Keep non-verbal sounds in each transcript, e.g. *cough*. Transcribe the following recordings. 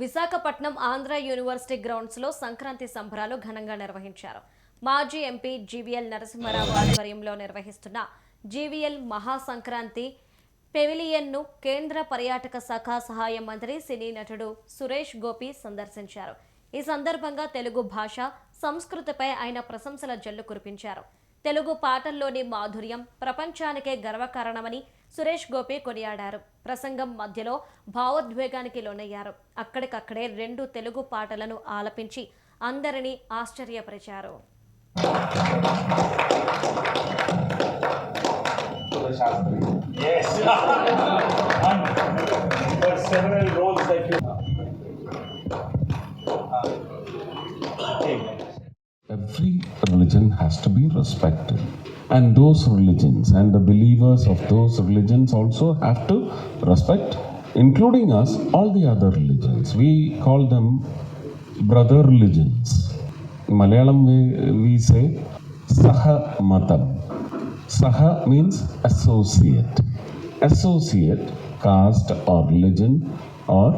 Visakhapatnam Andhra university గ్రౌండ్స్లో సంక్రాంతి సంబరాలు ఘనంగా నిర్వహించారు. మాజీ ఎంపీ జీవీఎల్ నరసింహారావు ఆధ్వర్యంలో నిర్వహిస్తున్న జీవీఎల్ మహాసంక్రాంతి పెవిలియన్ను కేంద్ర పర్యాటక శాఖ సహాయ మంత్రి సినీ నటుడు సురేష్ గోపి సందర్శించారు. ఈ సందర్భంగా తెలుగు భాష సంస్కృతిపై ఆయన ప్రశంసల జల్లు కురిపించారు. తెలుగు పాటల్లోని మాధుర్యం ప్రపంచానికే గర్వకారణమని సురేష్ గోపి కొనియాడారు. ప్రసంగం మధ్యలో భావోద్వేగానికి లోనయ్యారు. అక్కడికక్కడే రెండు తెలుగు పాటలను ఆలపించి అందరినీ ఆశ్చర్యపరిచారు. Yes. *laughs* and there several Every religion has to be respected. And those religions and the believers of those religions also have to respect, including us, all the other religions. We call them brother religions. In Malayalam, we, we say Saha Matam. Saha means associate. Associate, caste or religion or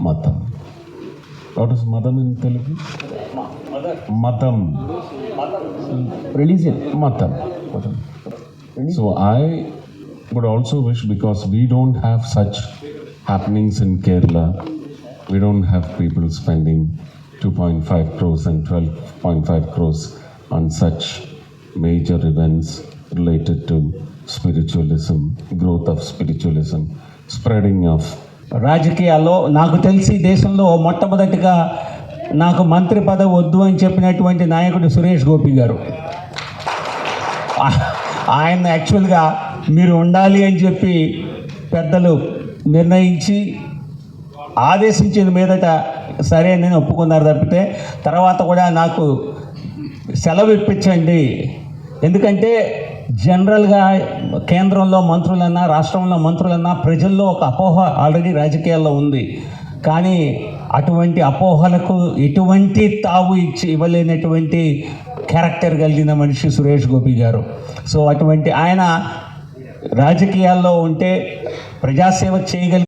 Matam. What is madam in Telugu? Madam. it. Madam. So I would also wish because we don't have such happenings in Kerala. We don't have people spending 2.5 crores and 12.5 crores on such major events related to spiritualism, growth of spiritualism, spreading of రాజకీయాల్లో నాకు తెలిసి దేశంలో మొట్టమొదటిగా నాకు మంత్రి పదవి వద్దు అని చెప్పినటువంటి నాయకుడు సురేష్ గోపి గారు. ఆయన యాక్చువల్గా మీరు ఉండాలి అని చెప్పి పెద్దలు నిర్ణయించి ఆదేశించిన మీదట సరే నేను ఒప్పుకున్నారు తప్పితే తర్వాత కూడా నాకు సెలవు ఇప్పించండి. ఎందుకంటే జనరల్గా కేంద్రంలో మంత్రులన్నా రాష్ట్రంలో మంత్రులన్నా ప్రజల్లో ఒక అపోహ ఆల్రెడీ రాజకీయాల్లో ఉంది. కానీ అటువంటి అపోహలకు ఎటువంటి తావు ఇచ్చి ఇవ్వలేనటువంటి క్యారెక్టర్ కలిగిన మనిషి సురేష్ గోపి గారు. సో అటువంటి ఆయన రాజకీయాల్లో ఉంటే ప్రజాసేవ చేయగలిగి